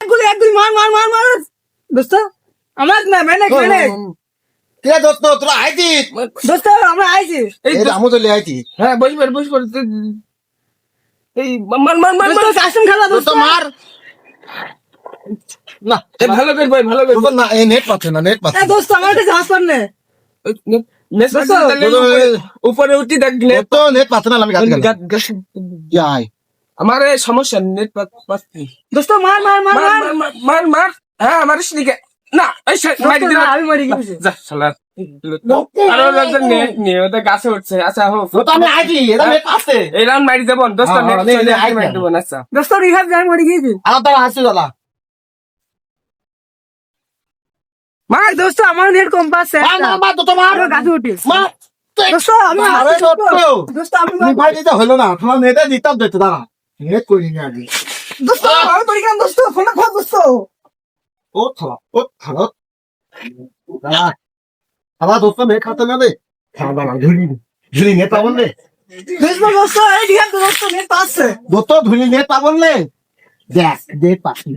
গুলি এক গুলি মার মার মার মার দোস্ত আমার না মেনে মেনে কে দোস্ত তোরা আইতি দোস্ত আমরা আইছি এই এই রামু চলে আইতি হ্যাঁ বস বস বস বস এই মার মার মার দোস্ত কাস্টম খেলা দোস্ত দোস্ত মার না এই ভালো করে ভাই ভালো করে তোর না এই নেট পাচ্ছে না নেট এ পাচ্ছে দোস্ত আমার কাছে হাসপার নে নেট দোস্ত, উপরে উঠি দেখ নেট তো নেট পাচ্ছে না আমি গাছ গেলাম যাই আমার এই সমস্যা নেট পাচ্ছি দোস্ত মার মার মার মার মার। মার হ্যাঁ আমার সেদিকে না এই মারি দিল। আমি মারি গেছি। যা শালা। আরও আচ্ছা, দোস্ত হ্যাঁ। নেট আচ্ছা। আমার নেট কম পাচ্ছে। না মা তো তোমার দোস্ত আমি হলো না তোমার নেটে দিতাম দিতে দাঁড়া। হে করি না আগে দোস্ত আর তোর কেন দোস্ত ফোন খা দোস্ত ও থা ও থা আবার দোস্ত মে খাতে না রে খাবা না ঝুলি ঝুলি নে পাবন রে দোস্ত দোস্ত এই দিকে দোস্ত নে পাসে দোস্ত ঝুলি নে পাবন রে দেখ দে পাখি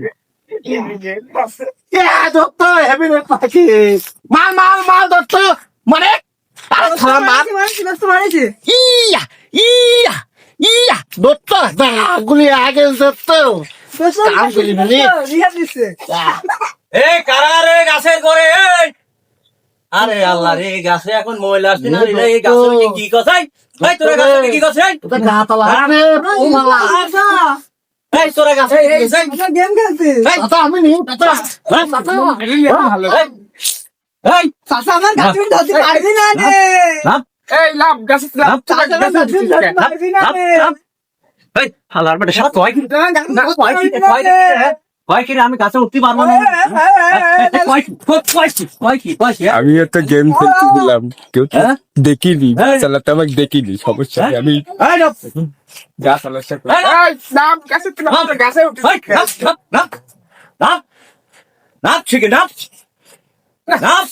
দত্ত হেবি রে পাখি মাল মাল মাল দত্ত মানে মার মার মার মার মার দত্তা? গুলি আগে দত্ত। কাম করি মানে এ কারা রে গাছের করে আরে আল্লাহ রে গাছে এখন ময়লা আসছে না রে? এই গাছে কি কথাই ভাই তোরা গাছে কি কথাই তোরা গাতালা আরে ও মালা আসা এই তোরা গাছে এই গেম খেলতে আতা আমি হ্যাঁ, নি আতা হ্যাঁ। এই! সাসা আমার গাছে হ্যাঁ। ধরতে পারবি না রে। এই লাভ গাছে লাভ গাছে ধরতে পারবি না রে। হালার বেটা সারা কয় আমি কাছে উঠতে পারব না আমি একটা গেম খেলতে গেলাম কেউ দেখিনি চালাতে আমাকে দেখিনি সমস্যা আমি যা সমস্যা নাম না কাছে নাচ নাচ নাচ নাচ